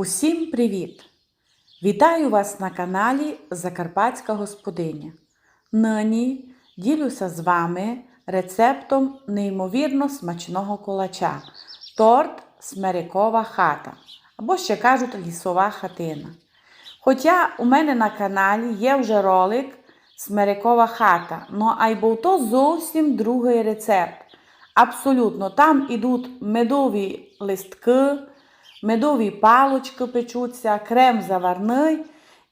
Усім привіт! Вітаю вас на каналі Закарпатська Господиня. Нині ділюся з вами рецептом неймовірно смачного колача торт Смерикова хата або ще кажуть лісова хатина. Хоча у мене на каналі є вже ролик Смерикова хата, ну а й був то зовсім другий рецепт. Абсолютно, там ідуть медові листки, медові палочки печуться, крем заварний,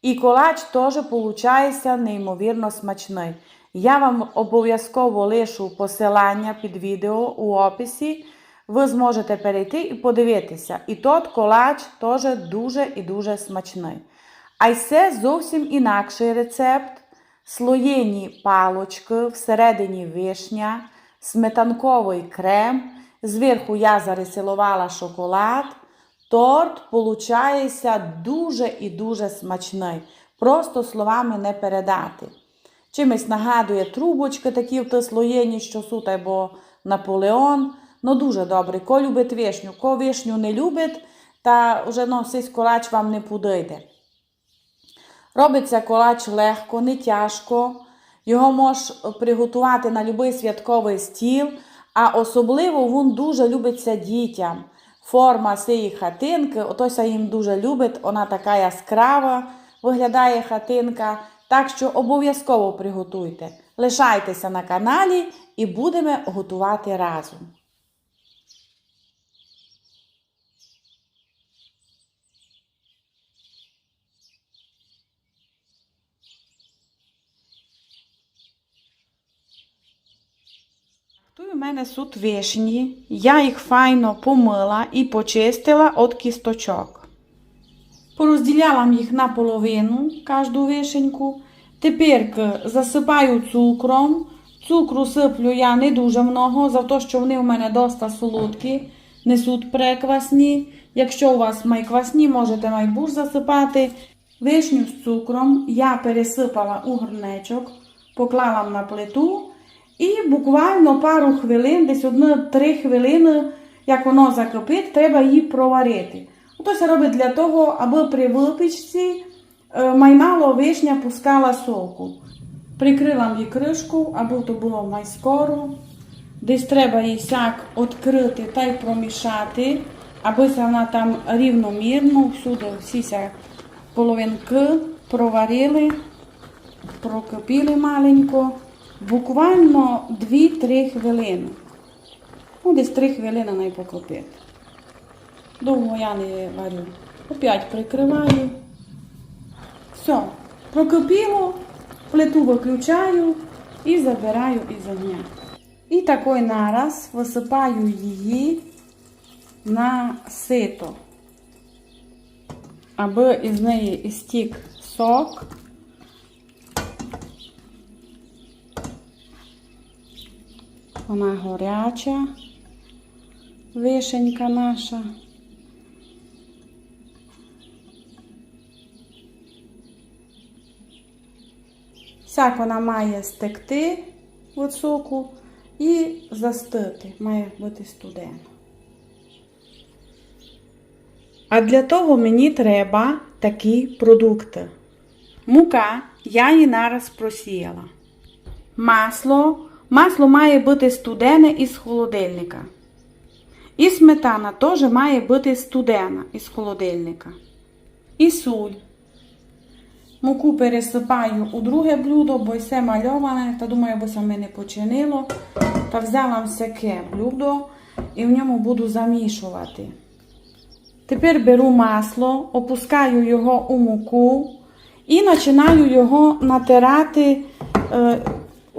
і колач теж виходить неймовірно смачний. Я вам обов'язково лишу посилання під відео у описі. Ви зможете перейти і подивитися. І тот колач теж дуже і дуже смачний. А й це зовсім інакший рецепт. Слоєні палочки, всередині вишня, сметанковий крем. Зверху я зарисилувала шоколад. Торт получається дуже і дуже смачний. Просто словами не передати. Чимось нагадує трубочки такі в слоєні, що суть або Наполеон. Ну дуже добре. Ко любить вишню, ко вишню не любить, та вже ну, цей колач вам не подойде. Робиться колач легко, не тяжко. Його можеш приготувати на будь-який святковий стіл, а особливо він дуже любиться дітям. Форма цієї хатинки, отося їм дуже любить, вона така яскрава, виглядає хатинка. Так що обов'язково приготуйте. Лишайтеся на каналі і будемо готувати разом. Мене суд вишні. Я їх файно помила і почистила від кісточок. Порозділяла їх на половину, кожну вишеньку. Тепер засипаю цукром. Цукру сиплю я не дуже много, за те, що вони у мене доста солодкі, несуть преквасні. Якщо у вас майквасні, можете майбуш засипати. Вишню з цукром я пересипала у горнечок, поклала на плиту. І буквально пару хвилин, десь одну-три хвилини, як воно закипить, треба її проварити. Ото це робить для того, аби при випічці е, маймало вишня пускала соку. Прикрила її кришку, аби то було майскоро. Десь треба її сяк відкрити та й промішати, аби вона там рівномірно, всюди всі половинки проварили, прокипіли маленько. Буквально 2-3 хвилини. Ну, десь 3 хвилини най покропити. Довго я не варю. Опять прикриваю. Все. Прокипіло, плиту виключаю і забираю із огня. І такий нараз висипаю її на сито, аби із неї істік сок. Вона горяча, вишенька наша. Сяк вона має стекти від соку і застити, має бути студена. А для того мені треба такі продукти. Мука я її нараз просіяла. Масло. Масло має бути студене із холодильника. І сметана теж має бути студена із холодильника. І суль. Муку пересипаю у друге блюдо, бо все мальоване, та думаю, бо саме не починило. Та взяла всяке блюдо і в ньому буду замішувати. Тепер беру масло, опускаю його у муку і починаю його натирати.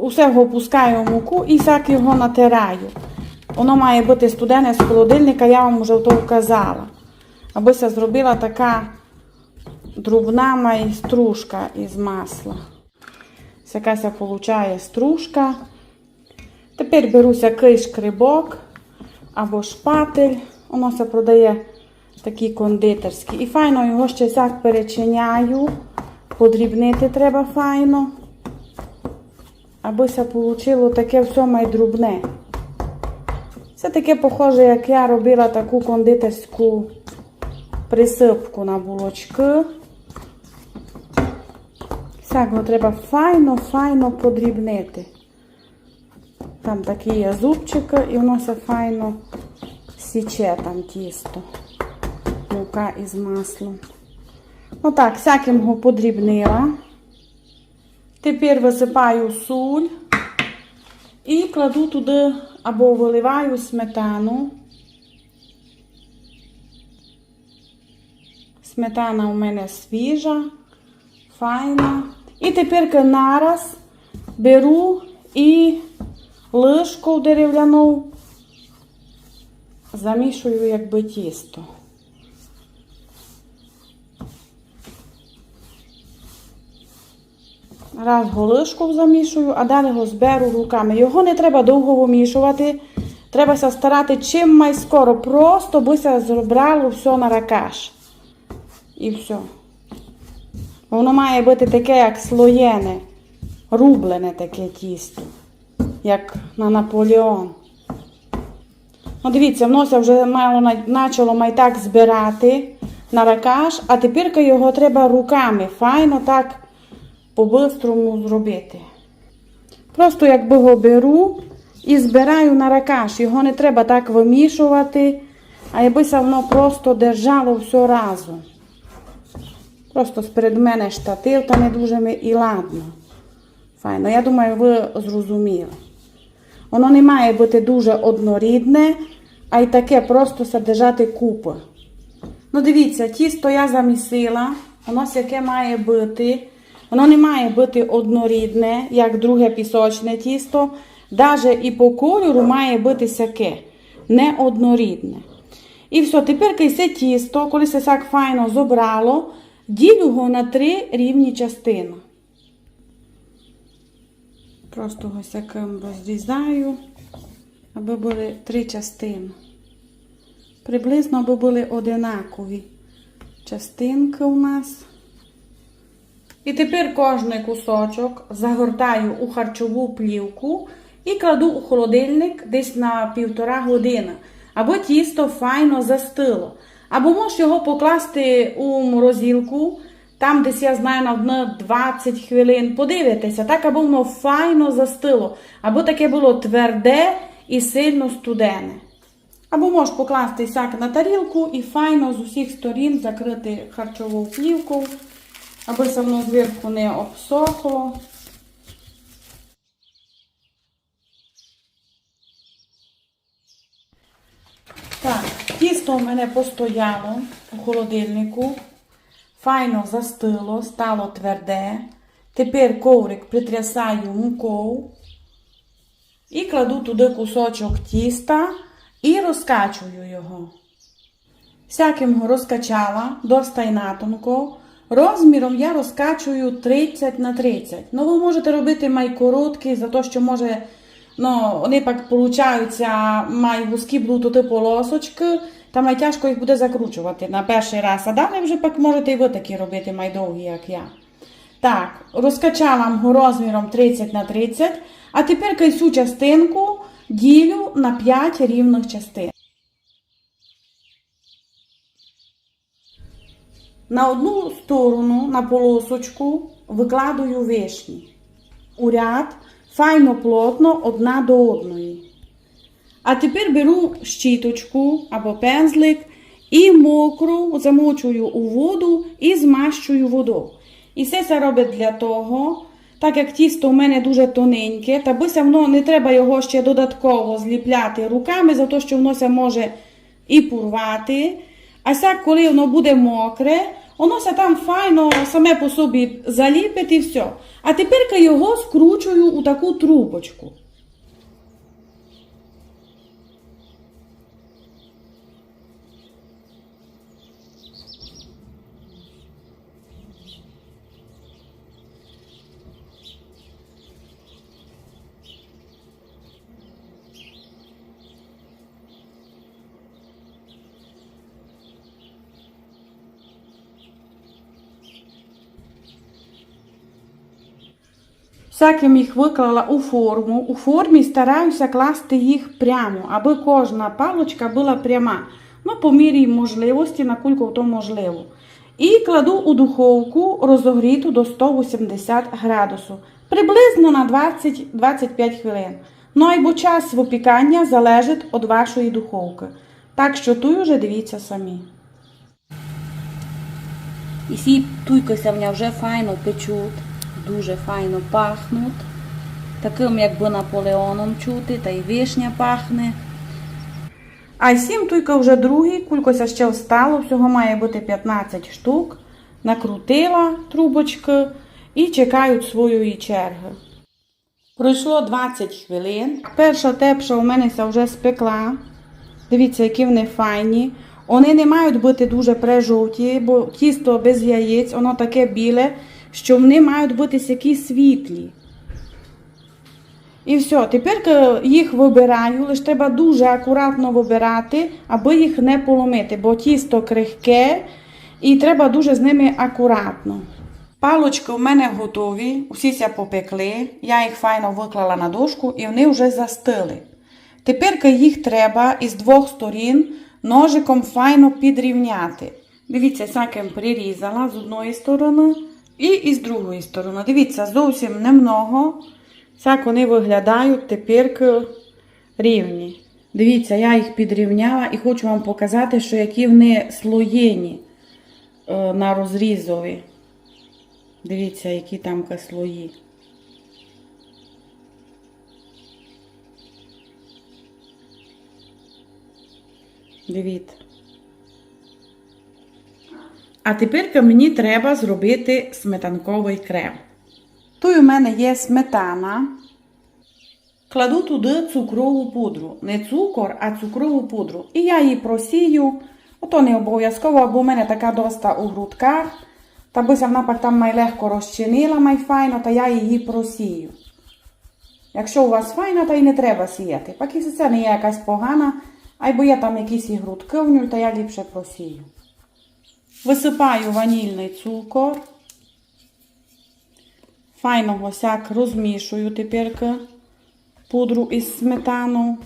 Усе його опускаю в муку і так його натираю. Воно має бути студене з холодильника, я вам вже то вказала. Це зробила така друбна майструшка із масла. Ось якась виходить стружка. Тепер беруся киш крибок або шпатель. Воно все продає такі кондитерські. І файно його ще так перечиняю. Подрібнити треба файно аби це вийшло таке все майдрубне. Це таке похоже, як я робила таку кондитерську присипку на булочки. Всякого треба файно-файно подрібнити. Там такі є зубчики і воно все файно січе там тісто. Мука із маслом. Ну так, всяким його подрібнила. Тепер висипаю суль і кладу туди або виливаю сметану. Сметана у мене свіжа, файна. І тепер нараз беру і лишку дерев'яну замішую якби тісто. Раз голишку замішую, а далі його зберу руками. Його не треба довго вимішувати. Треба старати чим май скоро. Просто бися зібрало все на ракаш. І все. Воно має бути таке, як слоєне, рублене таке тісто, як на Наполеон. Ну, дивіться, воно вже мало почало май так збирати на ракаш, а тепер його треба руками файно так по-бистрому зробити. Просто якби його беру і збираю на ракаш. Його не треба так вимішувати, а якбися воно просто держало все разом. Просто сперед мене штатив, та не дуже ми і ладно. Файно. Я думаю, ви зрозуміли. Воно не має бути дуже однорідне, а й таке просто содержати купи. Ну, дивіться, тісто я замісила, воно яке має бути. Воно не має бути однорідне, як друге пісочне тісто. Навіть і по кольору має бути сяке, не однорідне. І все, тепер це тісто, коли се так файно зобрало, ділю його на три рівні частини. Просто ось яким розрізаю, аби були три частини. Приблизно аби були одинакові частинки у нас. І тепер кожний кусочок загортаю у харчову плівку і кладу у холодильник десь на півтора години. Або тісто файно застило. Або можеш його покласти у морозилку, там десь я знаю на 20 хвилин. Подивитися, так аби воно файно застило. Або таке було тверде і сильно студене. Або можеш покласти сяк на тарілку і файно з усіх сторін закрити харчову плівку аби все воно зверху не обсохло. Так, тісто у мене постояло у холодильнику. Файно застило, стало тверде. Тепер коврик притрясаю мукою і кладу туди кусочок тіста і розкачую його. Всяким розкачала, достай тонко. Розміром я розкачую 30 на 30. Ну, ви можете робити майкороткі, за те, що може, ну, вони так получаються, май вузькі будуть типу полосочки, та май тяжко їх буде закручувати на перший раз. А далі вже пак можете і ви такі робити майдовгі, як я. Так, розкачала розміром 30 на 30, а тепер цю частинку ділю на 5 рівних частин. На одну сторону, на полосочку, викладую вишні. У ряд файно плотно одна до одної. А тепер беру щіточку або пензлик і мокру замочую у воду і змащую воду. І все це робить для того, так як тісто у мене дуже тоненьке, та бися воно не треба його ще додатково зліпляти руками, за те, що воно може і порвати. А сяк, коли воно буде мокре, воно все там файно саме по собі заліпить і все. А тепер його скручую у таку трубочку. Всяким їх виклала у форму. У формі стараюся класти їх прямо, аби кожна палочка була пряма. Ну, по мірі можливості, на кульку то можливо. І кладу у духовку розогріту до 180 градусів. Приблизно на 20-25 хвилин. Ну, або час випікання залежить від вашої духовки. Так що тут вже дивіться самі. І всі туйкося в мене вже файно печуть, дуже файно пахнуть. Таким, якби Наполеоном чути, та й вишня пахне. А сім туйка вже другий, кулькося ще встало, всього має бути 15 штук. Накрутила трубочки і чекають своєї черги. Пройшло 20 хвилин. Перша тепша у мене вже спекла. Дивіться, які вони файні. Вони не мають бути дуже прижовті, бо тісто без яєць, воно таке біле, що вони мають бути які світлі. І все, тепер е, їх вибираю, лише треба дуже акуратно вибирати, аби їх не поломити, бо тісто крихке і треба дуже з ними акуратно. Палочки у мене готові, усі ся попекли, я їх файно виклала на дошку і вони вже застили. Тепер їх треба із двох сторін ножиком файно підрівняти. Дивіться, всяким прирізала з одної сторони і із другої сторони. Дивіться, зовсім немного. Як вони виглядають тепер рівні. Дивіться, я їх підрівняла і хочу вам показати, що які вони слоєні е, на розрізові. Дивіться, які там слої. Дивіться. А тепер мені треба зробити сметанковий крем. Тут у мене є сметана. Кладу туди цукрову пудру. Не цукор, а цукрову пудру. І я її просію. Ото не обов'язково, бо в мене така доста у грудках. Та би вона там май легко розчинила, май та я її просію. Якщо у вас файно, то й не треба сіяти. Поки це не є якась погана, або є там якісь і грудки в ній, то я ліпше просію. Висипаю ванільний цукор. Файно госяк розмішую тепер пудру із сметану.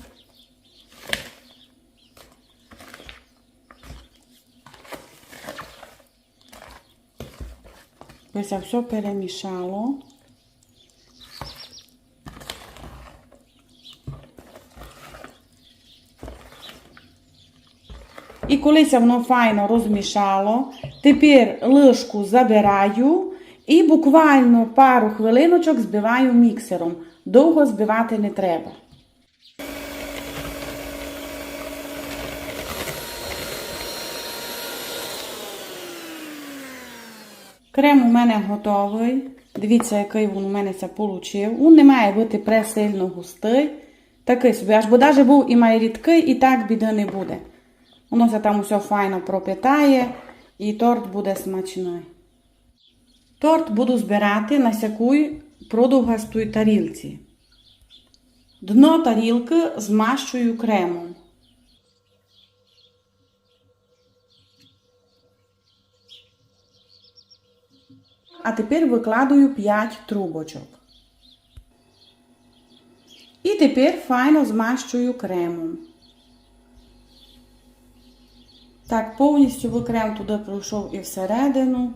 Ось все перемішало. І коли воно файно розмішало, тепер лишку забираю і буквально пару хвилиночок збиваю міксером. Довго збивати не треба. Крем у мене готовий. Дивіться, який він у мене це получив. Він не має бути пресильно густий. Такий собі, аж бо навіть був і має рідкий, і так біди не буде. Воно все там усе файно пропитає, і торт буде смачний. Торт буду збирати на сякуй продовгастій тарілці. Дно тарілки змащую кремом. А тепер викладаю 5 трубочок. І тепер файно змащую кремом. Так, повністю ви крем туди пройшов і всередину,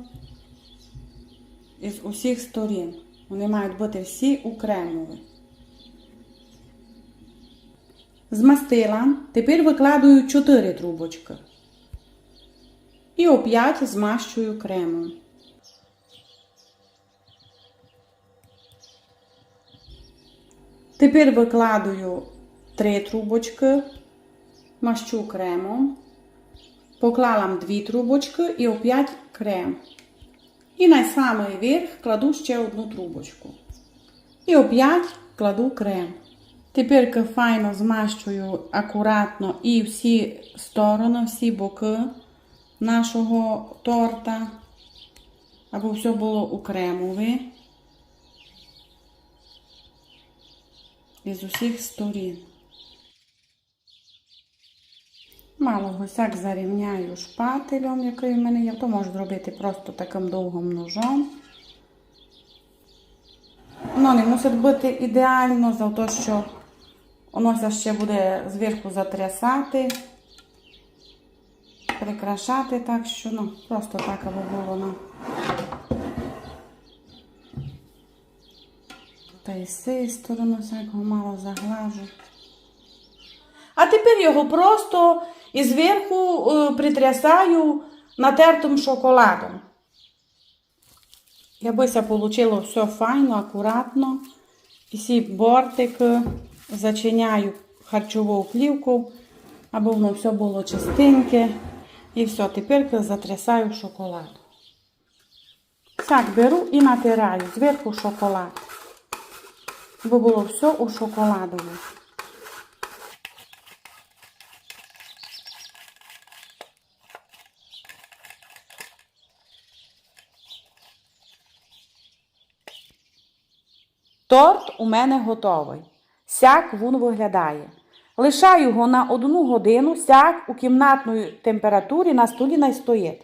і з усіх сторін. Вони мають бути всі окремові. Змастила. Тепер викладаю 4 трубочки. І оп'ять змащую кремом. Тепер викладаю 3 трубочки, мащу кремом. Поклала дві трубочки і опять крем. І на самий верх кладу ще одну трубочку. І опять кладу крем. Тепер файно змащую акуратно і всі сторони, всі боки нашого торта, аби все було у кремові. З усіх сторін. Мало гусяк зарівняю шпателем, який в мене є. То можу зробити просто таким довгим ножом. Воно не мусить бути ідеально, за те, що воно ще буде зверху затрясати. прикрашати, так що ну, просто так аби було ну. Та й з цієї сторони всякого мало заглажу. А тепер його просто і зверху е, притрясаю натертим шоколадом. Якби вийшло все файно, акуратно. І ці бортики зачиняю харчову плівку, аби воно все було чистеньке. І все, тепер затрясаю шоколад. Так, беру і натираю зверху шоколад. Бо було все у шоколадові. Торт у мене готовий. Сяк він виглядає. Лишаю його на одну годину, сяк у кімнатній температурі на столі не стоїть.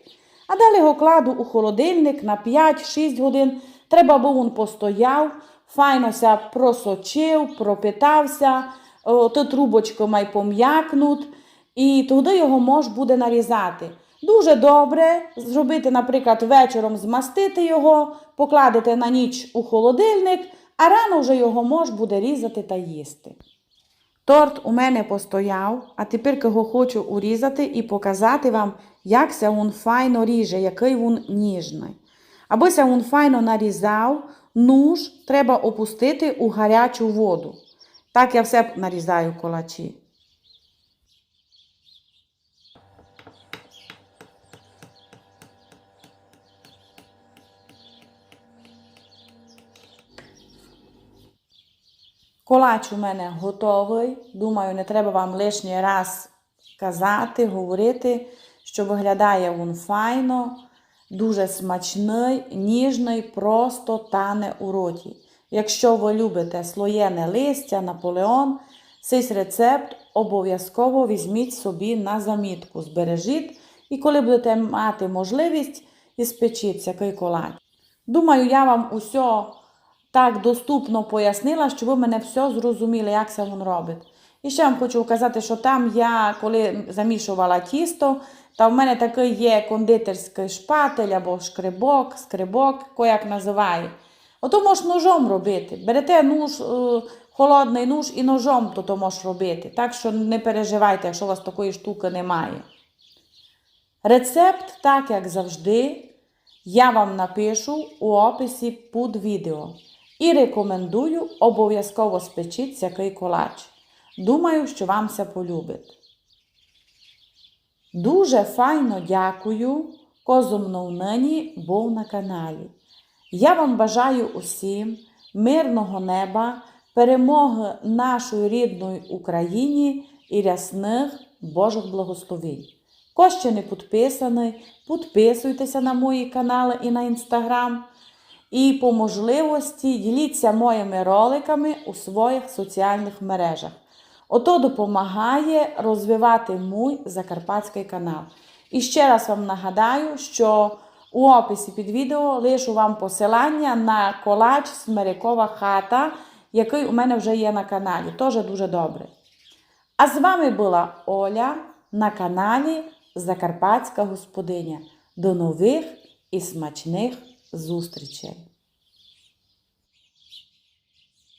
А далі його кладу у холодильник на 5-6 годин. Треба, бо він постояв, файно ся просочив, пропитався, то трубочку май пом'якнуть, і тоді його мож буде нарізати. Дуже добре зробити, наприклад, вечором змастити його, покладете на ніч у холодильник, а рано вже його мож буде різати та їсти. Торт у мене постояв, а тепер його хочу урізати і показати вам, як ся він файно ріже, який він ніжний. Аби ся він файно нарізав, нуж треба опустити у гарячу воду. Так я все нарізаю колачі. Колач у мене готовий. Думаю, не треба вам лишній раз казати, говорити, що виглядає він файно, дуже смачний, ніжний, просто тане у роті. Якщо ви любите слоєне листя, наполеон, цей рецепт обов'язково візьміть собі на замітку, збережіть, і коли будете мати можливість, і спечіть колач. Думаю, я вам усе так доступно пояснила, щоб ви мене все зрозуміли, як це він робить. І ще вам хочу сказати, що там я, коли замішувала тісто, та в мене такий є кондитерський шпатель або шкребок, скрибок, ко як називає. Ото можеш ножом робити. Берете нож, е, холодний нож і ножом то, то можеш робити. Так що не переживайте, якщо у вас такої штуки немає. Рецепт, так як завжди, я вам напишу у описі під відео. І рекомендую обов'язково спечіть цякий колач. Думаю, що вам це полюбить. Дуже файно дякую, козу нині був на каналі. Я вам бажаю усім мирного неба, перемоги нашої рідної Україні і рясних Божих благословень. Хто ще не підписаний, підписуйтеся на мої канали і на інстаграм. І по можливості діліться моїми роликами у своїх соціальних мережах. Ото допомагає розвивати мій закарпатський канал. І ще раз вам нагадаю, що у описі під відео лишу вам посилання на колач Смирякова хата, який у мене вже є на каналі. Теж дуже добре. А з вами була Оля на каналі Закарпатська Господиня. До нових і смачних зустрічей!